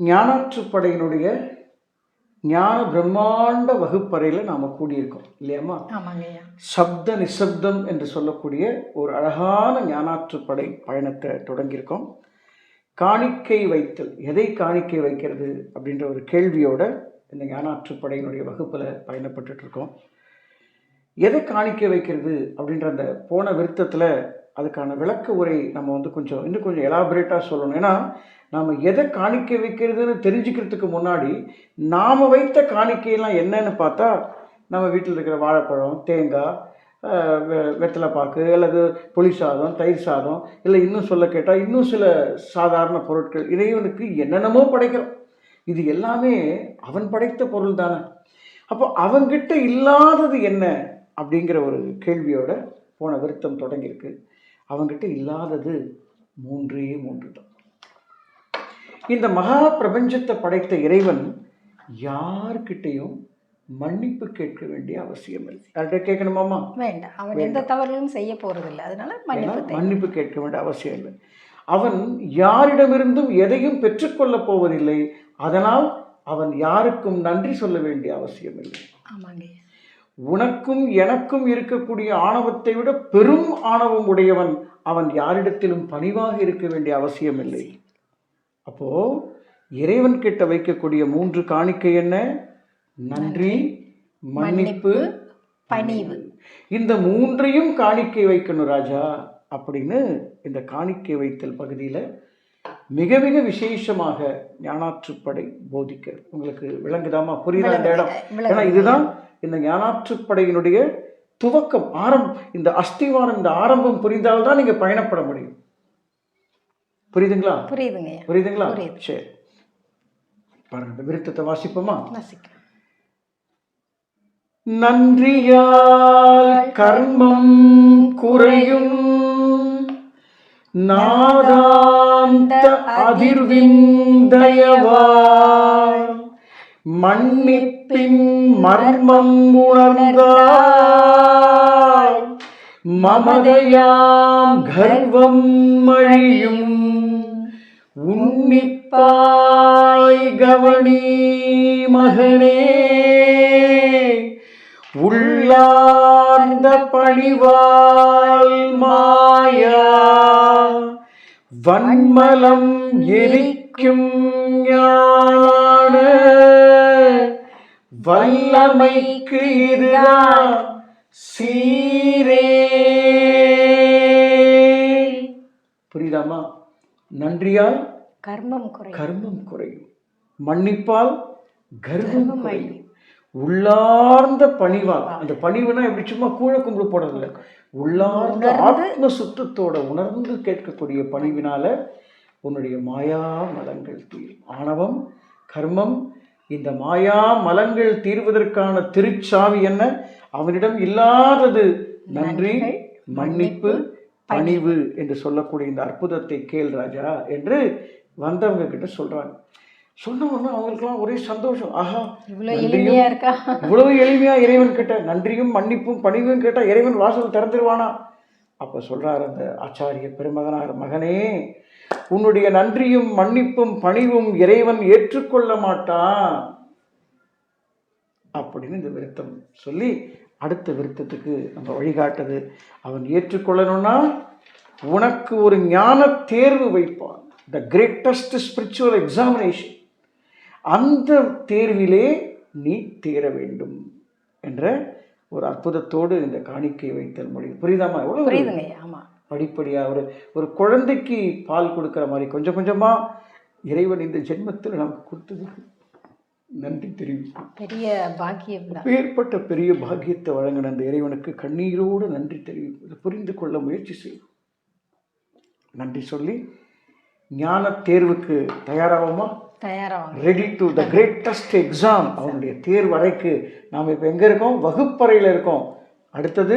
ஞானாற்றுப்படையினுடைய ஞான பிரம்மாண்ட வகுப்பறையில் நாம் கூடியிருக்கோம் இல்லையாம்மா? சப்த நிசப்தம் என்று சொல்லக்கூடிய ஒரு அழகான ஞானாற்றுப்படை பயணத்தை தொடங்கியிருக்கோம். காணிக்கை வைத்தல் எதை காணிக்கை வைக்கிறது அப்படின்ற ஒரு கேள்வியோட இந்த ஞானாற்றுப்படையினுடைய வகுப்பில் பயணப்பட்டுட்டு இருக்கோம். எதை காணிக்கை வைக்கிறது அப்படின்ற அந்த போன விருத்தத்தில் அதுக்கான விளக்க உரை நம்ம வந்து கொஞ்சம் இன்னும் கொஞ்சம் எலாபரேட்டாக சொல்லணும். ஏன்னா நாம் எதை காணிக்க வைக்கிறதுன்னு தெரிஞ்சுக்கிறதுக்கு முன்னாடி நாம் வைத்த காணிக்கையெல்லாம் என்னன்னு பார்த்தா நம்ம வீட்டில் இருக்கிற வாழைப்பழம் தேங்காய் வெத்தலை வெ- வெத்தலைப்பாக்கு அல்லது புளி சாதம் தயிர் சாதம் இல்லை இன்னும் சொல்ல கேட்டால் இன்னும் சில சாதாரண பொருட்கள் இறைவனுக்கு என்னென்னமோ படைக்கிறோம். இது எல்லாமே அவன் படைத்த பொருள் தானே அப்போ அவங்கிட்ட இல்லாதது என்ன? அப்படிங்கிற ஒரு கேள்வியோட போன விருத்தம் தொடங்கியிருக்கு. அவன்கிட்ட இல்லாதது மூன்றே மூன்று தான். இந்த மகா பிரபஞ்சத்தை படைத்த இறைவன் யார்கிட்டையும் மன்னிப்பு கேட்க வேண்டிய அவசியம் இல்லை. யார்கிட்ட கேட்கணுமாமா வேண்டாம். அவன் எந்த தவறுகளும் செய்ய போறதில்லை. அதனால மன்னிப்பு. மன்னிப்பு கேட்க வேண்டிய அவசியம் இல்லை. அவன் யாரிடமிருந்தும் எதையும் பெற்றுக்கொள்ளப் போவதில்லை. அதனால் அவன் யாருக்கும் நன்றி சொல்ல வேண்டிய அவசியம் இல்லை. ஆமாங்க. உனக்கும் எனக்கும் இருக்கக்கூடிய ஆணவத்தை விட பெரும் ஆணவம் உடையவன் அவன் யாரிடத்திலும் பணிவாக இருக்க வேண்டிய அவசியம் இல்லை அப்போ இறைவன் கிட்ட வைக்கக்கூடிய மூன்று காணிக்கை என்ன? நன்றி மன்னிப்பு பணிவு. இந்த மூன்றையும் காணிக்கை வைக்கணும் ராஜா அப்படின்னு இந்த காணிக்கை வைத்தல் பகுதியில் மிக மிக விசேஷமாக ஞானாற்றுப்படை போதிக்கிறது உங்களுக்கு விளங்குதாமா? புரியுதா இந்த இடம். ஏன்னா இதுதான் இந்த ஞானாற்றுப்படையினுடைய துவக்கம் ஆரம் இந்த அஸ்திவாரம் இந்த ஆரம்பம் புரிந்தால்தான் நீங்க பயணப்பட முடியும். புரியுதுங்களா? புரியுதுங்க புரியுதுங்களா? புரியுது. சரி. பாருங்க இந்த விருத்தத்தை வாசிப்போமா. நன்றியால் கர்மம் குறையும் நாதாந்த அதிர்விந்தயவாய் பின் மர்மம் உணர்ந்தாய். மமதையாம் கர்வம் அழியும் உன்னிப்பாய் கவனி மகனே. உள்ளார்ந்த பணிவாய் மாயா. வன்மலம் எரிக்கும் ஞான வல்லமைக்கு இதுதான் சீரே. புரியுதாமா நன்றியால் கர்மம் குறை கர்மம் குறையும். மன்னிப்பால் கர்வம் குறையும். உள்ளார்ந்த பணிவால் அந்த பணிவுனா எப்படி சும்மா கூழ கும்பிடு போடுறதில்ல உள்ளார்ந்த ஆத்ம சுத்தத்தோட உணர்ந்து கேட்கக்கூடிய பணிவினால உன்னுடைய மாயா மலங்கள் தீரும். ஆணவம் கர்மம் இந்த மாயா மலங்கள் தீர்வதற்கான திருச்சாவி என்ன? அவனிடம் இல்லாதது நன்றி மன்னிப்பு பணிவு என்று சொல்லக்கூடிய இந்த அற்புதத்தை கேள் ராஜா என்று வந்தவங்க கிட்ட சொல்றாங்க. சொன்ன உடனே அவங்களுக்குலாம் ஒரே சந்தோஷம். ஆஹா எளிமையா இருக்கா? இவ்வளவு எளிமையா இறைவன் கிட்ட நன்றியும் மன்னிப்பும் பணிவும் கேட்டா இறைவன் வாசல் திறந்துருவானா? அப்ப சொல்றார் அந்த ஆச்சாரிய பெருமகனார் மகனே உன்னுடைய நன்றியும் மன்னிப்பும் பணிவும் இறைவன் ஏற்றுக்கொள்ள மாட்டான். அப்படின்னு இந்த விருத்தம் சொல்லி அடுத்த விருத்தத்துக்கு நம்ம வழிகாட்டுது. அவன் ஏற்றுக்கொள்ளணும்னா உனக்கு ஒரு ஞான தேர்வு வைப்பான். த கிரேட்டஸ்ட் ஸ்பிரிச்சுவல் எக்ஸாமினேஷன் அந்த தேர்விலே நீ தேர வேண்டும் என்ற ஒரு அற்புதத்தோடு இந்த காணிக்கை வைத்தல் மொழி புரியுதாமா எவ்வளவு புரியுதுங்க ஆமாம் ஆமா படிப்படியா ஒரு ஒரு குழந்தைக்கு பால் கொடுக்குற மாதிரி கொஞ்சம் கொஞ்சமா இறைவன் இந்த ஜென்மத்தில் நமக்கு கொடுத்ததுக்கு நன்றி தெரிவிக்கும் பெரிய பாக்கியம் அப்பேற்பட்ட பெரிய பாக்கியத்தை வழங்கின அந்த இறைவனுக்கு கண்ணீரோடு நன்றி தெரிவிப்பது புரிந்து கொள்ள முயற்சி செய்யும் நன்றி சொல்லி ஞான தேர்வுக்கு தயாராகுமா? தயாராவாங்க. Ready to the greatest exam அவனுடைய தேர்வறைக்கு நாம் இப்போ எங்கே இருக்கோம்? வகுப்பறையில் இருக்கோம். அடுத்தது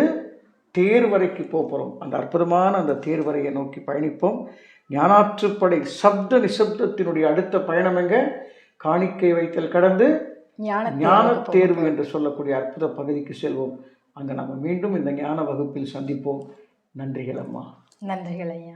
தேர்வறைக்கு போக போகிறோம். அந்த அற்புதமான அந்த தேர்வறையை நோக்கி பயணிப்போம். ஞானாற்றுப்படை சப்த நிசப்தத்தினுடைய அடுத்த பயணம் எங்க? காணிக்கை வைத்தல் கடந்து ஞான ஞான தேர்வு என்று சொல்லக்கூடிய அற்புத பகுதிக்கு செல்வோம். அங்கே நம்ம மீண்டும் இந்த ஞான வகுப்பில் சந்திப்போம். நன்றிகள் அம்மா. நன்றிகள் ஐயா.